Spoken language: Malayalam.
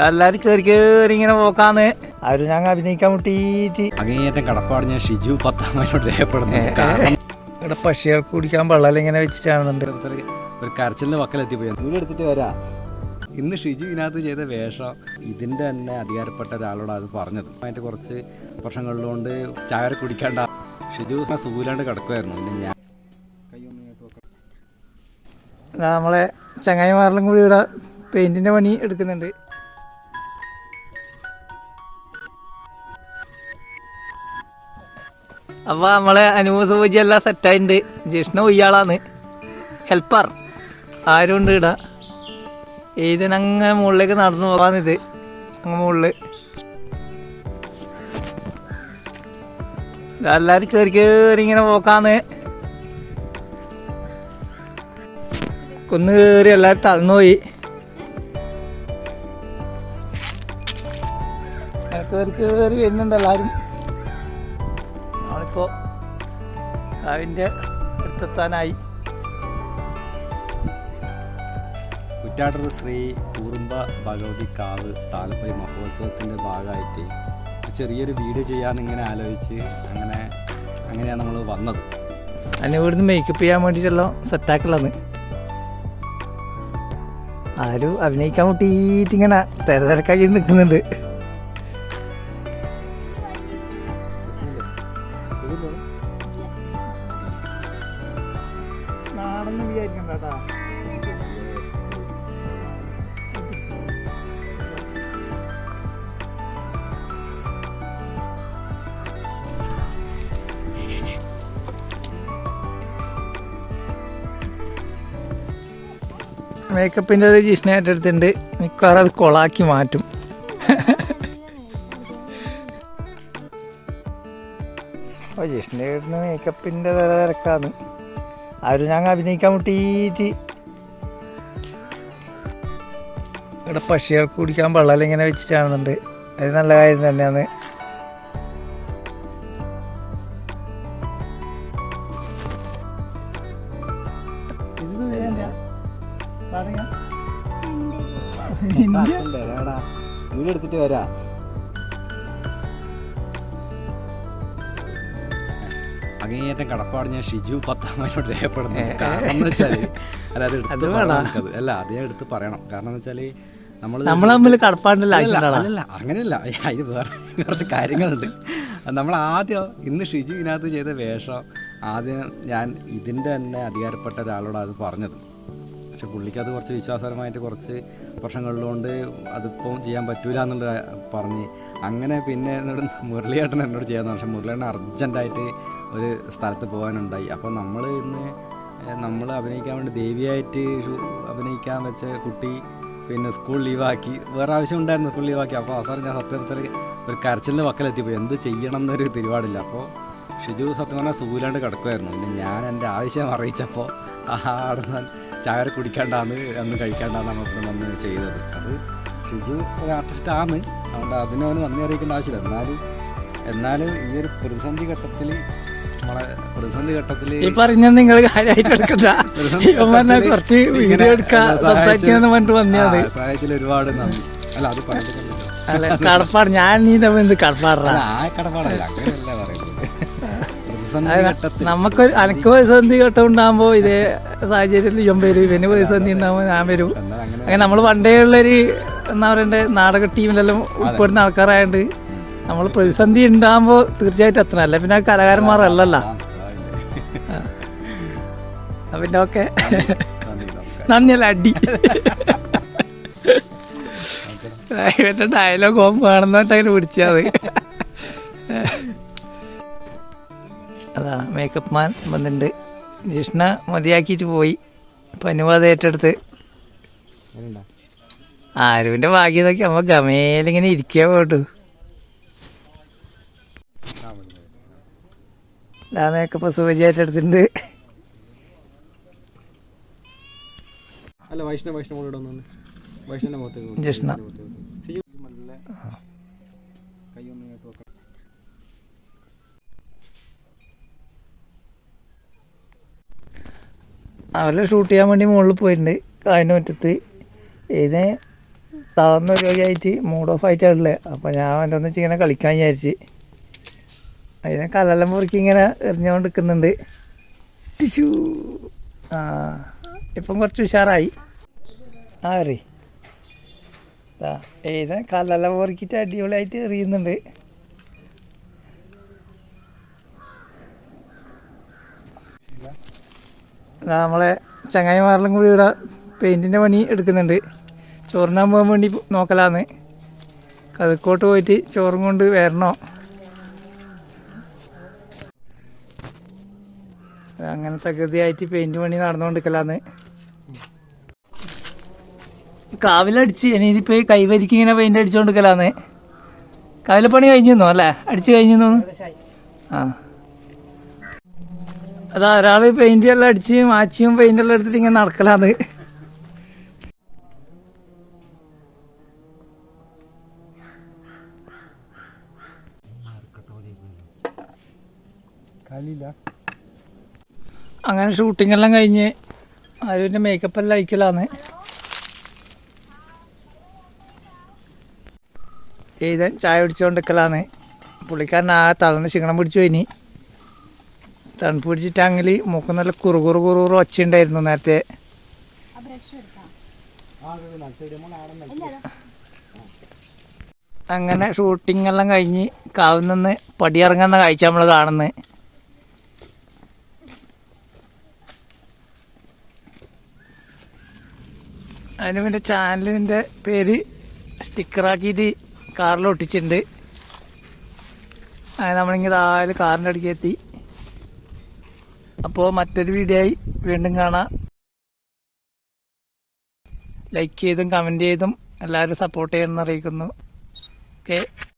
എല്ലാരും കേറി കേറി ഇങ്ങനെ പോക്കാന്ന്. അവർ ഞങ്ങൾ അഭിനയിക്കാൻ മുട്ടിയിട്ട്. അങ്ങേയറ്റം കടപ്പാട് ഞാൻ ഷിജു പത്താം രേഖപ്പെടുന്നു. കാരണം ഇവിടെ പക്ഷികൾക്ക് കുടിക്കാൻ വെള്ളം ഇങ്ങനെ വെച്ചിട്ടാണെന്നുണ്ട്. ഒരു കരച്ചിലിന്റെ വക്കലെത്തിപ്പോയി വീട് എടുത്തിട്ട് വരാ. ഇന്ന് ഷിജു ഇതിനകത്ത് ചെയ്ത വേഷം ഇതിന്റെ തന്നെ അധികാരപ്പെട്ട ഒരാളോട് അത് പറഞ്ഞത്. അതിന്റെ കുറച്ച് വർഷങ്ങളിലുകൊണ്ട് ചായ കുടിക്കാണ്ട. ഷിജു സുഖമില്ലാണ്ട് കിടക്കുമായിരുന്നു പിന്നെ ഞാൻ നമ്മളെ ചങ്ങായിമാരിലും കൂടി ഇവിടെ പെയിന്റിന്റെ പണി എടുക്കുന്നുണ്ട്. അപ്പൊ നമ്മളെ അനുഭവ സൂചി എല്ലാം സെറ്റായിട്ടുണ്ട് ജിഷ്ണു ഇയാളാണ് ഹെൽപ്പർ. ആരും ഉണ്ട് ഇടാ ഇതിനങ്ങ് മുകളിലേക്ക് നടന്നു പോകാനിത് അങ്ങ് മുകളിൽ. എല്ലാരും കേറി കേറി ഇങ്ങനെ പോക്കാന്ന്. കുന്ന് കയറി എല്ലാവരും തളർന്നുപോയി കയറി കയറി വരുന്നുണ്ട് എല്ലാവരും നമ്മളിപ്പോൾ കാവിന്റെ അടുത്തെത്താനായി. കുറ്റാട്ടൂർ ശ്രീ കൂറുമ്പ ഭഗവതി കാവ് താലപ്പൊലി മഹോത്സവത്തിന്റെ ഭാഗമായിട്ട് ഒരു ചെറിയൊരു വീഡിയോ ചെയ്യാൻ ഇങ്ങനെ ആലോചിച്ച് അങ്ങനെ അങ്ങനെയാണ് നമ്മൾ വന്നത്. അതിന് ഇവിടുന്ന് മേക്കപ്പ് ചെയ്യാൻ വേണ്ടിയിട്ടുള്ള സെറ്റാക്കുള്ളത് ആരും അഭിനയിക്കാൻ മുട്ടിയിട്ട് ഇങ്ങനെ തിരതിരക്കായി നിൽക്കുന്നുണ്ട്. നാടൊന്നും വിചാരിക്കണ്ട മേക്കപ്പിന്റെ അത് ജിഷ്ണയായിട്ട് എടുത്തിട്ടുണ്ട് മിക്കവാറും അത് കൊളാക്കി മാറ്റും. ജിഷ്ണ ജിഷ്ണയുടെ മേക്കപ്പിന്റെ തല തിരക്കാന്ന്. ആരും ഞങ്ങൾ അഭിനയിക്കാൻ മുട്ടിയിട്ട് ഇവിടെ പക്ഷികൾക്ക് കുടിക്കാൻ വെള്ളം ഇങ്ങനെ വെച്ചിട്ടാണെന്നുണ്ട് അത് നല്ല കാര്യം തന്നെയാണ്. ഇത് വേണ്ട പറയാം വീട് എടുത്തിട്ട് വരാം. അങ്ങേയറ്റം കടപ്പാട് ഞാൻ ഷിജു പത്താമനോട് രേഖപ്പെടുന്നത് കാരണം എന്ന് വെച്ചാൽ അല്ല അത് എടുത്ത് പറയണം അല്ല അത് ഞാൻ എടുത്ത് പറയണം. കാരണം എന്ന് വെച്ചാൽ നമ്മൾ നമ്മൾ തമ്മിൽ കടപ്പാടില്ല അല്ല അങ്ങനെയല്ല. അതിന് വേറെ കുറച്ച് കാര്യങ്ങളുണ്ട്. നമ്മൾ ആദ്യം ഇന്ന് ഷിജു ഇതിനകത്ത് ചെയ്ത വേഷം ആദ്യം ഞാൻ ഇതിന്റെ തന്നെ അധികാരപ്പെട്ട ഒരാളോട് അത് പറഞ്ഞത്. പക്ഷെ പുള്ളിക്ക് അത് കുറച്ച് വിശ്വാസപരമായിട്ട് കുറച്ച് വർഷങ്ങളിലുകൊണ്ട് അതിപ്പം ചെയ്യാൻ പറ്റൂല എന്നുള്ള പറഞ്ഞ്. അങ്ങനെ പിന്നെ എന്നോട് മുരളിയേട്ടൻ എന്നോട് ചെയ്യാന്ന് പക്ഷെ മുരളിയേട്ടൻ അർജന്റായിട്ട് ഒരു സ്ഥലത്ത് പോകാനുണ്ടായി. അപ്പോൾ നമ്മൾ ഇന്ന് നമ്മൾ അഭിനയിക്കാൻ വേണ്ടി ദേവിയായിട്ട് അഭിനയിക്കാൻ വെച്ച കുട്ടി പിന്നെ സ്കൂൾ ലീവാക്കി. വേറെ ആവശ്യം ഉണ്ടായിരുന്നു സ്കൂൾ ലീവാക്കി. അപ്പോൾ അവസാനം ഞാൻ സത്യത്തിൽ ഒരു കരച്ചിലിന്റെ വക്കലെത്തിപ്പോയി. എന്ത് ചെയ്യണം എന്നൊരു തിരുപാടില്ല. അപ്പോൾ ഷിജു സത്യം പറഞ്ഞാൽ സുഖമില്ലാണ്ട് കിടക്കുമായിരുന്നു പിന്നെ ഞാൻ എന്റെ ആവശ്യം അറിയിച്ചപ്പോൾ അവിടെ നിന്ന് ചായ കുടിക്കാണ്ടാന്ന് അന്ന് കഴിക്കാണ്ടാന്ന് നമ്മൾ വന്ന് ചെയ്തത്. അത് ഷിജു ഒരു ആർട്ടിസ്റ്റാണ്. അതുകൊണ്ട് അതിനവന് നന്ദി അറിയിക്കേണ്ട ആവശ്യമില്ല. എന്നാലും എന്നാലും ഈ ഒരു പ്രതിസന്ധി ഘട്ടത്തിൽ നമ്മളെ പ്രതിസന്ധി ഘട്ടത്തിൽ ഈ പറഞ്ഞ നിങ്ങൾ കാര്യമായിട്ട് എടുക്കണ്ട. ഇവന്മാരെ കുറച്ച് വീഡിയോ എടുക്കാൻ സംസാരിക്കുന്ന പറഞ്ഞിട്ട് വന്നത് സഹായിച്ചതിൽ ഒരുപാട് നന്ദി. അല്ല അത് പറഞ്ഞിട്ടില്ല അല്ല കടപ്പാട് ഞാൻ നീ തമ്മിൽ എന്ത് കടപ്പാടാ? അല്ല, ആ കടപ്പാടല്ല അങ്ങനെയല്ല പറയുന്നത്. പ്രതിസന്ധി ഘട്ടത്തിൽ. നമുക്ക് അനക്ക് പ്രതിസന്ധി ഘട്ടം ഉണ്ടാകുമ്പോ ഇതേ സാഹചര്യത്തിൽ ഇവൻ വരും ഇവന് പ്രതിസന്ധി ഉണ്ടാകുമ്പോൾ ഞാൻ വരും. അങ്ങനെ അങ്ങനെ നമ്മൾ പണ്ടേ ഉള്ളൊരു എന്താ പറയണ്ടേ നാടക ടീമിലെല്ലാം ഉൾപ്പെടുന്ന ആൾക്കാരായതുകൊണ്ട് നമ്മൾ പ്രതിസന്ധി ഉണ്ടാകുമ്പോൾ തീർച്ചയായിട്ടും എത്തണം. അല്ല പിന്നെ കലാകാരന്മാരല്ലല്ല. പിന്നെ ഓക്കെ. നന്ദിയല്ല അടി. ഇവന്റെ ഡയലോഗ് ഓം വേണമെന്നിട്ട് അങ്ങനെ പിടിച്ചാൽ അതാ മേക്കപ്പ് മാൻ വന്നിട്ടുണ്ട് ജിഷ്ണ മതിയാക്കിയിട്ട് പോയി. അപ്പം അനുവാദം ഏറ്റെടുത്ത്. ആരുവിന്റെ ആരുവിന്റെ ഭാഗ്യം നോക്കി അമ്മ ഗമേലിങ്ങനെ ഇരിക്കുക പോട്ടു. ആ മേക്കപ്പ് സൂചി ഏറ്റെടുത്തിട്ടുണ്ട് അല്ല വൈഷ്ണവ് വൈഷ്ണവ് ഇവിടെ വന്നു വൈഷ്ണവിന്റെ മുഖത്തേക്ക് നോക്ക്. ജിഷ്ണ ഷിജു മെല്ലെ കൈ ഒന്ന് ഇങ്ങോട്ട് വെക്കണം. അവരെ ഷൂട്ട് ചെയ്യാൻ വേണ്ടി മുകളിൽ പോയിട്ടുണ്ട്. അതിന്റെ മുറ്റത്ത്. താഴ്ന്ന രോഗിയായിട്ട് മൂഡ് ഓഫ് ആയിട്ടുള്ളത് അപ്പോൾ ഞാൻ അവന്റെ ഒന്നിച്ച് ഇങ്ങനെ കളിക്കാൻ വിചാരിച്ച്. അതിനെ കല്ലെല്ലാം മുറുക്കി ഇങ്ങനെ എറിഞ്ഞുകൊണ്ട് നിൽക്കുന്നുണ്ട് ടിഷ്യൂ. ആ ഇപ്പം കുറച്ച് ഉഷാറായി. ആ എറി. ഏതാ കല്ലെല്ലാം മുറുക്കിയിട്ട് അടിപൊളിയായിട്ട് എറിയുന്നുണ്ട്. നമ്മളെ ചങ്ങായിമാരിലും കൂടി ഇവിടെ പെയിന്റിന്റെ പണി എടുക്കുന്നുണ്ട്. ചോറിനാൻ പോകാൻ വേണ്ടി നോക്കലാന്ന്. കതുക്കോട്ട് പോയിട്ട് ചോറും കൊണ്ട് വരണോ. അങ്ങനെ തകൃതിയായിട്ട് പെയിന്റ് പണി നടന്നുകൊണ്ടിരിക്കലാന്ന്. കാവിലടിച്ച് ഇനിയിപ്പോ കൈവരിക്ക് ഇങ്ങനെ പെയിന്റ് അടിച്ചുകൊണ്ടിരിക്കലാന്ന് കാവിലെ പണി കഴിഞ്ഞു അല്ലേ? അടിച്ച് കഴിഞ്ഞു ആ. അതാ ഒരാൾ പെയിന്റ് എല്ലാം അടിച്ച് മാച്ചിയും പെയിന്റ് എല്ലാം എടുത്തിട്ട് ഇങ്ങനെ നടക്കലാന്ന്. കാലില്ല അങ്ങനെ ഷൂട്ടിംഗ് എല്ലാം കഴിഞ്ഞ് ആരുടെ മേക്കപ്പ് എല്ലാം അയക്കലാന്ന്. എഴുതാൻ ചായ കുടിച്ചുകൊണ്ടിരിക്കലാന്ന് പുള്ളിക്കാരൻ ആ തളർന്ന് ക്ഷീണം പിടിച്ചു ഇനി. തണുപ്പ് പിടിച്ചിട്ടാങ്കിൽ മൂക്ക് നല്ല കുറുകുറു കുറുകുറു കുറു ഒച്ചയുണ്ടായിരുന്നു നേരത്തെ. അങ്ങനെ ഷൂട്ടിംഗ് എല്ലാം കഴിഞ്ഞ് കാവിൽ നിന്ന് പടിയിറങ്ങുന്ന കാഴ്ച നമ്മൾ കാണുന്നത് അതിന് പിന്നെ ചാനലിന്റെ പേര് സ്റ്റിക്കറാക്കിയിട്ട് കാറിൽ ഒട്ടിച്ചിട്ടുണ്ട് അങ്ങനെ നമ്മളിങ്ങനെ താഴെ കാറിന്റെ അടുക്കി എത്തി. അപ്പോൾ മറ്റൊരു വീഡിയോ ആയി വീണ്ടും കാണാം. ലൈക്ക് ചെയ്തും കമന്റ് ചെയ്തും എല്ലാവരും സപ്പോർട്ട് ചെയ്യണമെന്ന് അറിയിക്കുന്നു. ഓക്കെ